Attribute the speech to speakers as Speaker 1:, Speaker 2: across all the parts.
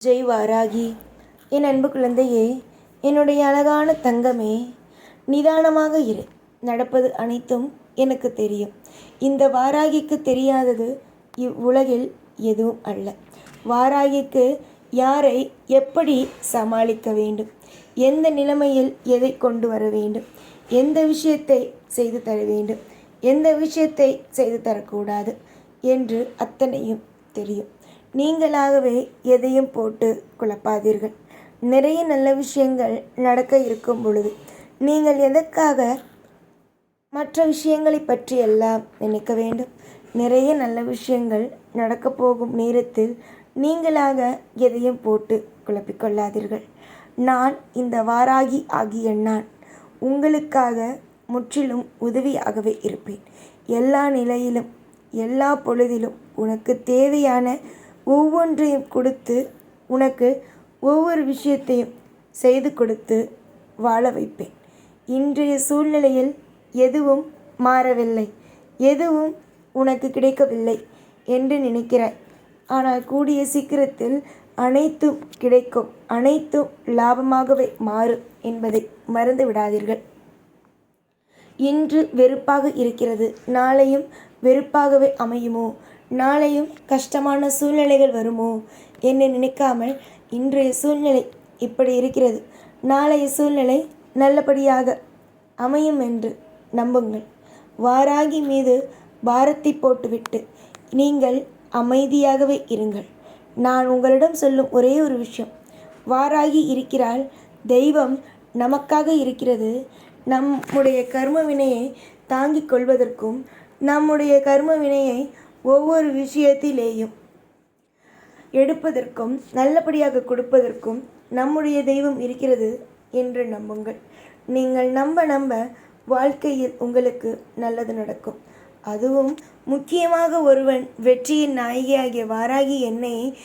Speaker 1: ஜெய் வாராகி என் அன்பு குழந்தையே என்னுடைய அழகான தங்கமே நிதானமாக இரு. நடப்பது அனைத்தும் எனக்கு தெரியும். இந்த வாராகிக்கு தெரியாதது இவ்வுலகில் எதுவும் அல்ல. வாராகிக்கு யாரை எப்படி சமாளிக்க வேண்டும்? எந்த நிலைமையில் எதை கொண்டு வர வேண்டும்? எந்த விஷயத்தை செய்து தர வேண்டும்? எந்த விஷயத்தை செய்து தரக்கூடாது? என்று அத்தனையும் தெரியும். நீங்களாகவே எதையும் போட்டு குழப்பாதீர்கள். நிறைய நல்ல விஷயங்கள் நடக்க இருக்கும் பொழுது நீங்கள் எதற்காக மற்ற விஷயங்களை பற்றி எல்லாம் நினைக்க வேண்டும்? நிறைய நல்ல விஷயங்கள் நடக்கப் போகும் நேரத்தில் நீங்களாக எதையும் போட்டு குழப்பிக்கொள்ளாதீர்கள். நான் இந்த வாராகி ஆகிய நான் உங்களுக்காக முற்றிலும் உதவியாகவே இருப்பேன். எல்லா நிலையிலும் எல்லா பொழுதிலும் உனக்கு தேவையான ஒவ்வொன்றையும் கொடுத்து உனக்கு ஒவ்வொரு விஷயத்தையும் செய்து கொடுத்து வாழ வைப்பேன். இன்றைய சூழ்நிலையில் எதுவும் மாறவில்லை. எதுவும் உனக்கு கிடைக்கவில்லை என்று நினைக்கிறாய் ஆனால் கூடிய சீக்கிரத்தில் அனைத்தும் கிடைக்கும். அனைத்தும் லாபமாகவே மாறும் என்பதை மறந்து விடாதீர்கள். இன்று வெறுப்பாக இருக்கிறது. நாளையும் வெறுப்பாகவே அமையுமோ? நாளையும் கஷ்டமான சூழ்நிலைகள் வருமோ? என்று நினைக்காமல் இன்றைய சூழ்நிலை இப்படி இருக்கிறது. நாளைய சூழ்நிலை நல்லபடியாக அமையும் என்று நம்புங்கள். வாராகி மீது பாரத்தை போட்டுவிட்டு நீங்கள் அமைதியாகவே இருங்கள். நான் உங்களிடம் சொல்லும் ஒரே ஒரு விஷயம். வாராகி இருக்கிறாள். தெய்வம் நமக்காக இருக்கிறது. நம்முடைய கர்ம வினையை தாங்கிக் கொள்வதற்கும் நம்முடைய கர்ம வினையை ஒவ்வொரு விஷயத்திலேயும் எடுப்பதற்கும் நல்லபடியாக கொடுப்பதற்கும் நம்முடைய தெய்வம் இருக்கிறது என்று நம்புங்கள். நீங்கள் நம்ப நம்ப வாழ்க்கையில் உங்களுக்கு நல்லது நடக்கும். அதுவும் முக்கியமாக ஒருவன் வெற்றியின் நாயகியாகிய வாராகி என்னை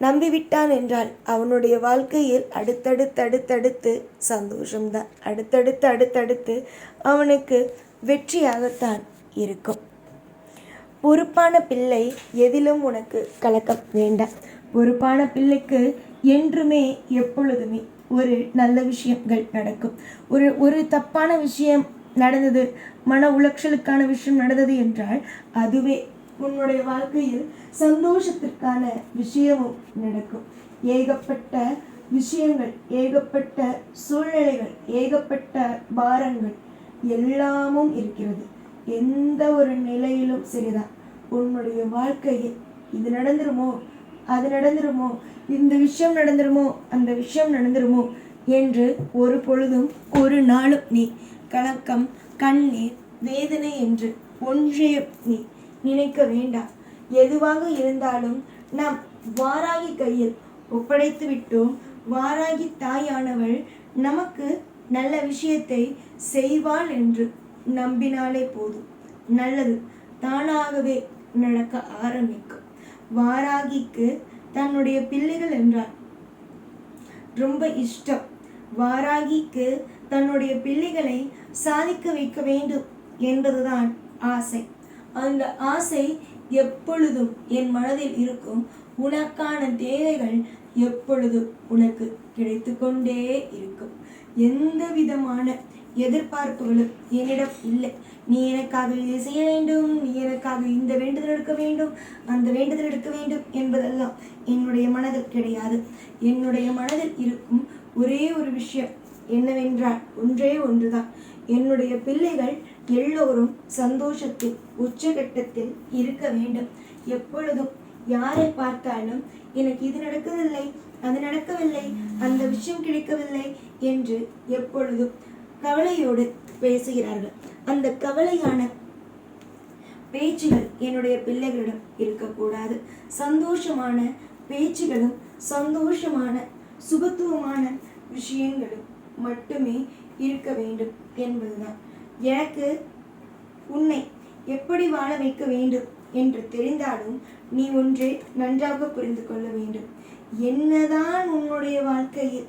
Speaker 1: நம்பிவிட்டான் என்றால் அவனுடைய வாழ்க்கையில் அடுத்தடுத்து அடுத்தடுத்து சந்தோஷம்தான். அடுத்தடுத்து அடுத்தடுத்து அவனுக்கு வெற்றியாகத்தான் இருக்கும். பொறுப்பான பிள்ளை எதிலும் உனக்கு கலக்கம் வேண்டாம். பொறுப்பான பிள்ளைக்கு என்றுமே எப்பொழுதுமே ஒரு நல்ல விஷயங்கள் நடக்கும். ஒரு ஒரு தப்பான விஷயம் நடந்தது மன உளைச்சலுக்கான விஷயம் நடந்தது என்றால் அதுவே உன்னுடைய வாழ்க்கையில் சந்தோஷத்திற்கான விஷயமும் நடக்கும். ஏகப்பட்ட விஷயங்கள் ஏகப்பட்ட சூழ்நிலைகள் ஏகப்பட்ட பாரங்கள் எல்லாமும் இருக்கிறது. எந்த ஒரு நிலையிலும் சரிதான். உன்னுடைய வாழ்க்கையில் இது நடந்துருமோ? அது நடந்துருமோ? இந்த விஷயம் நடந்துருமோ? அந்த விஷயம் நடந்துருமோ? என்று ஒரு பொழுதும் ஒரு நாளும் நீ கலக்கம் கண்ணீர் வேதனை என்று ஒன்றையும் நீ நினைக்க வேண்டாம். எதுவாக இருந்தாலும் நாம் வாராகி கையில் ஒப்படைத்து விட்டோம். வாராகி தாயானவள் நமக்கு நல்ல விஷயத்தை செய்வாள் என்று நம்பினாலே போதும். நல்லது. தானாகவே நடக்க ஆரம்பிக்கும். வாராகிக்கு தன்னுடைய பிள்ளைகள் என்றார். ரொம்ப இஷ்டம். வாராகிக்கு தன்னுடைய பிள்ளைகளை சாதிக்க வைக்க வேண்டும் என்பதுதான் ஆசை. அந்த ஆசை எப்பொழுதும் என் மனதில் இருக்கும் உனக்கான தேவைகள் எப்பொழுதும் உனக்கு கிடைத்து கொண்டே இருக்கும். எந்த விதமான எதிர்பார்ப்புகளும் என்னிடம் இல்லை. நீ எனக்காக இதை செய்ய வேண்டும் நீ எனக்காக இந்த வேண்டுதல் எடுக்க வேண்டும் அந்த வேண்டுதல் எடுக்க வேண்டும் என்பதெல்லாம் என்னுடைய மனதில் கிடையாது. என்னுடைய மனதில் இருக்கும் ஒரே ஒரு விஷயம் என்னவென்றால் ஒன்றே ஒன்றுதான். என்னுடைய பிள்ளைகள் எல்லோரும் சந்தோஷத்தில் உச்சகட்டத்தில் இருக்க வேண்டும். எப்பொழுதும் யாரை பார்த்தாலும் எனக்கு இது நடக்கவில்லை அது நடக்கவில்லை அந்த விஷயம் கிடைக்கவில்லை என்று எப்பொழுதும் கவலையோடு பேசுகிறார்கள். அந்த கவலையான பேச்சுகள் என்னுடைய பிள்ளைகளிடம் இருக்கக்கூடாது. சந்தோஷமான பேச்சுகளும் சந்தோஷமான சுபத்துவமான விஷயங்களும் மட்டுமே இருக்க வேண்டும் என்பதுதான். எனக்கு உன்னை எப்படி வாழ வைக்க வேண்டும் என்று தெரிந்தாலும் நீ ஒன்றே நன்றாக புரிந்து கொள்ள வேண்டும். என்னதான் உன்னுடைய வாழ்க்கையில்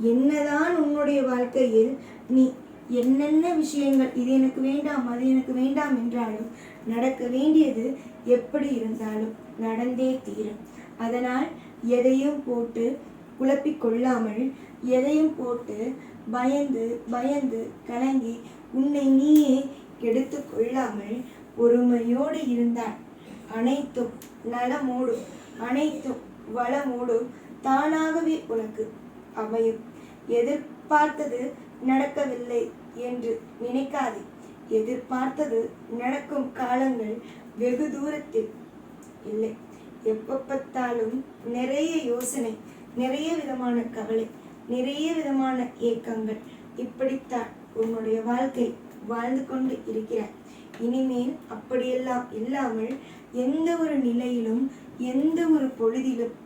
Speaker 1: என்னதான் உன்னுடைய வாழ்க்கையில் நீ என்னென்ன விஷயங்கள் இது எனக்கு வேண்டாம் அது எனக்கு வேண்டாம் என்றாலும் நடக்க வேண்டியது எப்படி இருந்தாலும் நடந்தே தீரும். அதனால் எதையும் போட்டு குழப்பிக் கொள்ளாமல் எதையும் போட்டு பயந்து பயந்து கலங்கி உன்னை நீயே கெடுத்து கொள்ளாமல் பொறுமையோடு இருந்தால் அனைத்தும் நலமோடும் அனைத்தும் வளமோடும் தானாகவே உனக்கு அமையும். எதிர்பார்த்தது நடக்கவில்லை என்று நினைக்காதே. எதிர்பார்த்தது நடக்கும் காலங்கள் வெகு தூரத்தில் இல்லை. எப்ப பார்த்தாலும் நிறைய யோசனை நிறைய விதமான கவலை நிறைய விதமான ஏக்கங்கள் இப்படித்தான் உன்னுடைய வாழ்க்கை வாழ்ந்து கொண்டு இருக்கிறாய். இனிமேல் அப்படியெல்லாம் இல்லாமல் எந்த ஒரு நிலையிலும் எந்த ஒரு பொழுதிலும்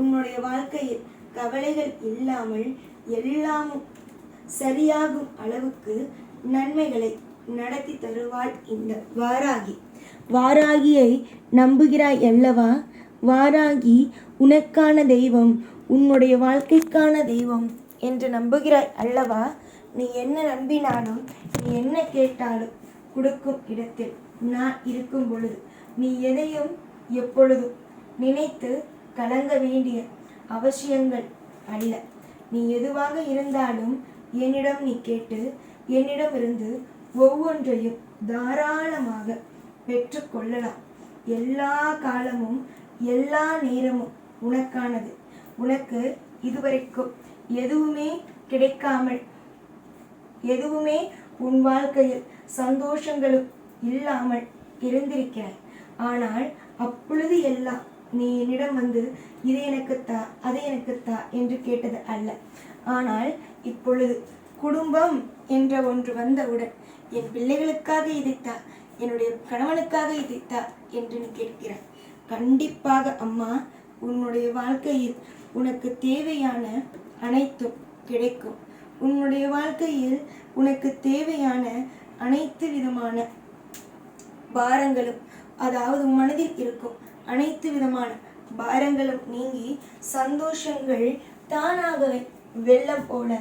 Speaker 1: உன்னுடைய வாழ்க்கையில் கவலைகள் இல்லாமல் எல்லாமும் சரியாகும் அளவுக்கு நன்மைகளை நடத்தி தருவாள் இந்த வாராகி. வாராகியை நம்புகிறாய் அல்லவா? வாராகி உனக்கான தெய்வம் உன்னுடைய வாழ்க்கைக்கான தெய்வம் என்று நம்புகிறாய் அல்லவா? நீ என்ன நம்பினாலும் நீ என்ன கேட்டாலும் கொடுக்கும் இடத்தில் நான் இருக்கும் பொழுது நீ எதையும் எப்பொழுதும் நினைத்து கலங்க வேண்டிய அவசியங்கள் அல்ல. நீ எதுவாக இருந்தாலும் என்னிடம் நீ கேட்டு என்னிடமிருந்து ஒவ்வொன்றையும் தாராளமாக பெற்றுக்கொள்ளலாம் எல்லா காலமும் எல்லா நேரமும் உனக்கானது. உனக்கு இதுவரைக்கும் எதுவுமே கிடைக்காமல் எதுவுமே உன் வாழ்க்கையில் சந்தோஷங்களும் இல்லாமல் இருந்திருக்கிறாய். ஆனால் அப்பொழுது எல்லாம் நீ என்னிடம் வந்து இதை எனக்கு தா எனக்குத்தா என்று கேட்டது அல்ல. ஆனால் இப்பொழுது குடும்பம் என்ற ஒன்று வந்தவுடன் என் பிள்ளைகளுக்காக இதைத்தா என்னுடைய கணவனுக்காக இதைத்தா என்று நீ கேட்கிறாய். கண்டிப்பாக அம்மா உன்னுடைய வாழ்க்கையில் உனக்கு தேவையான அனைத்தும் கிடைக்கும். உன்னுடைய வாழ்க்கையில் உனக்கு தேவையான அனைத்து விதமான பாரங்களும் அதாவது மனதில் இருக்கும் அனைத்து விதமான பாரங்களும் நீங்கி சந்தோஷங்கள் தானாகவே வெள்ளம் போல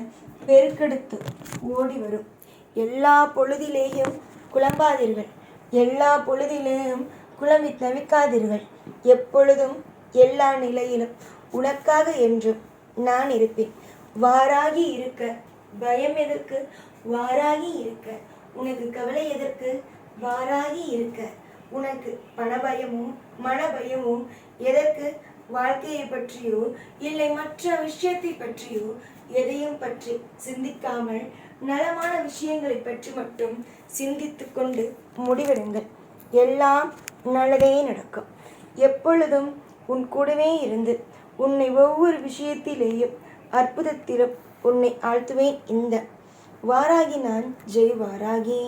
Speaker 1: பெருக்கெடுத்து ஓடி வரும் எல்லா பொழுதிலேயும் குழம்பாதீர்கள். எல்லா பொழுதிலேயும் குழம்பி தவிக்காதீர்கள். எப்பொழுதும் எல்லா நிலையிலும் உனக்காக என்றும் நான் இருப்பேன். வாராகி இருக்க பயம் எதற்கு? வாராகி இருக்க. உனக்கு கவலை எதற்கு? வாராகி இருக்க. உனக்கு பணபயமும் மனபயமும். எதற்கு? வாழ்க்கையை பற்றியோ இல்லை மற்ற விஷயத்தை பற்றியோ எதையும் பற்றி சிந்திக்காமல் நலமான விஷயங்களை பற்றி மட்டும் சிந்தித்து கொண்டு முடிவெடுங்கள். எல்லாம் நல்லதே நடக்கும். எப்பொழுதும் உன் கூடவே இருந்து உன்னை ஒவ்வொரு விஷயத்திலேயும் அற்புதத்திலும் உன்னை ஆழ்த்துவேன். இந்த வாராகி நான் ஜெய் வாராகி.